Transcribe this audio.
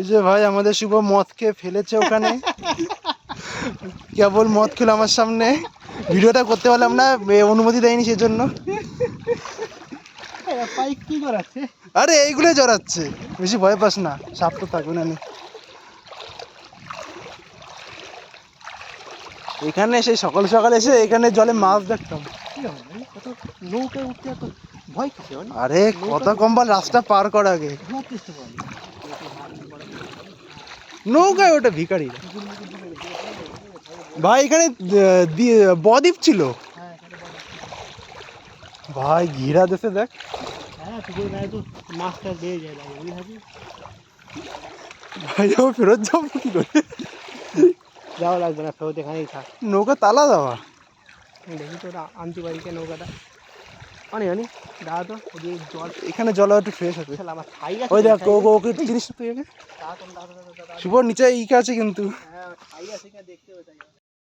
এই যে ভাই আমাদের শুভ মদ খেয়ে ফেলেছে ওখানে। কেবল মদ খেলো আমার সামনে। ভিডিওটা করতে পারলাম না অনুমতি দেয়নি সেজন্য। আরে এইগুলো জড়াচ্ছে। বেশি ভয় পাস না সাপ তো থাকবে না এখানে সেই সকাল সকাল এসে এখানে জলে মাছ দেখতাম। আরে কত কম্বাল রাস্তা পার করা আগে। নৌকায় ওটা ভিখারি। ভাই এখানে বদ্বীপ ছিল। ভাই ঘিরা দেশে দেখ। ভাই আমি ফেরত যাব কি করে? যাওয়া লাগবে না ফেরত এখানেই থাক। নৌকা তালা দেওয়া? দেখি তো আনতে পারি কে নৌকাটা? অনেক অনেক দাঁড়া তো ওই জল। এখানে জল একটু ফ্রেশ হবে আমার ছাই আছে ওই দেখ কো ও- ও- জিনিস তুই আগে। দাঁড়া তো, দাঁড়া তো, দাঁড়া তো, দাঁড়া তো। শুভ নিচে ইকা আছে কিন্তু? হ্যাঁ ছাই আছে দেখতে হবে